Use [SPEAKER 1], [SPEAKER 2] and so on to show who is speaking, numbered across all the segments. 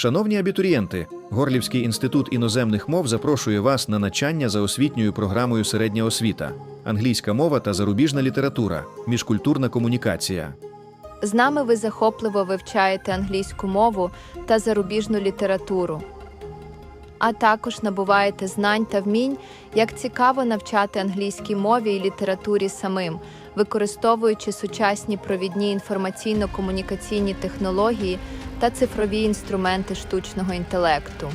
[SPEAKER 1] Шановні абітурієнти, Горлівський інститут іноземних мов запрошує вас на навчання за освітньою програмою середня освіта, англійська мова та зарубіжна література, міжкультурна комунікація.
[SPEAKER 2] З нами ви захопливо вивчаєте англійську мову та зарубіжну літературу, а також набуваєте знань та вмінь, як цікаво навчати англійській мові і літературі самим, використовуючи сучасні провідні інформаційно-комунікаційні технології та цифрові інструменти штучного інтелекту.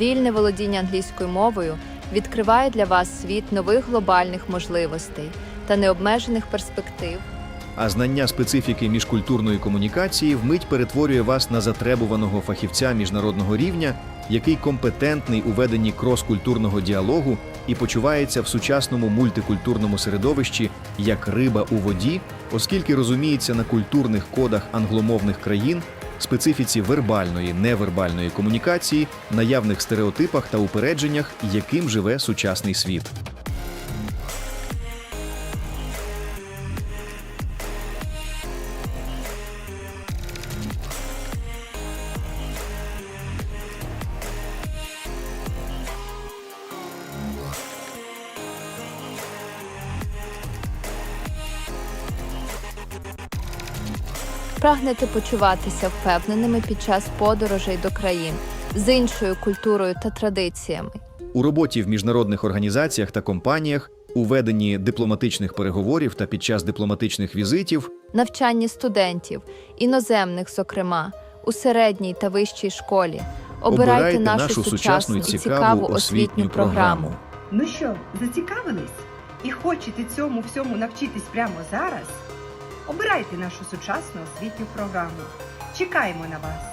[SPEAKER 2] Вільне володіння англійською мовою відкриває для вас світ нових глобальних можливостей та необмежених перспектив.
[SPEAKER 1] А знання специфіки міжкультурної комунікації вмить перетворює вас на затребуваного фахівця міжнародного рівня, який компетентний у веденні крос-культурного діалогу і почувається в сучасному мультикультурному середовищі як риба у воді, оскільки розуміється на культурних кодах англомовних країн, специфіці вербальної, невербальної комунікації, наявних стереотипах та упередженнях, яким живе сучасний світ.
[SPEAKER 2] Прагнете почуватися впевненими під час подорожей до країн з іншою культурою та традиціями.
[SPEAKER 1] У роботі в міжнародних організаціях та компаніях, у веденні дипломатичних переговорів та під час дипломатичних візитів,
[SPEAKER 2] навчанні студентів, іноземних, зокрема, у середній та вищій школі. Обирайте,
[SPEAKER 1] Обирайте
[SPEAKER 2] нашу,
[SPEAKER 1] нашу
[SPEAKER 2] сучасну і
[SPEAKER 1] цікаву
[SPEAKER 2] цікаву
[SPEAKER 1] освітню
[SPEAKER 2] освітню
[SPEAKER 1] програму.
[SPEAKER 2] програму.
[SPEAKER 3] Ну що, зацікавились? І хочете цьому всьому навчитись прямо зараз? Обирайте нашу сучасну освітню програму. Чекаємо на вас!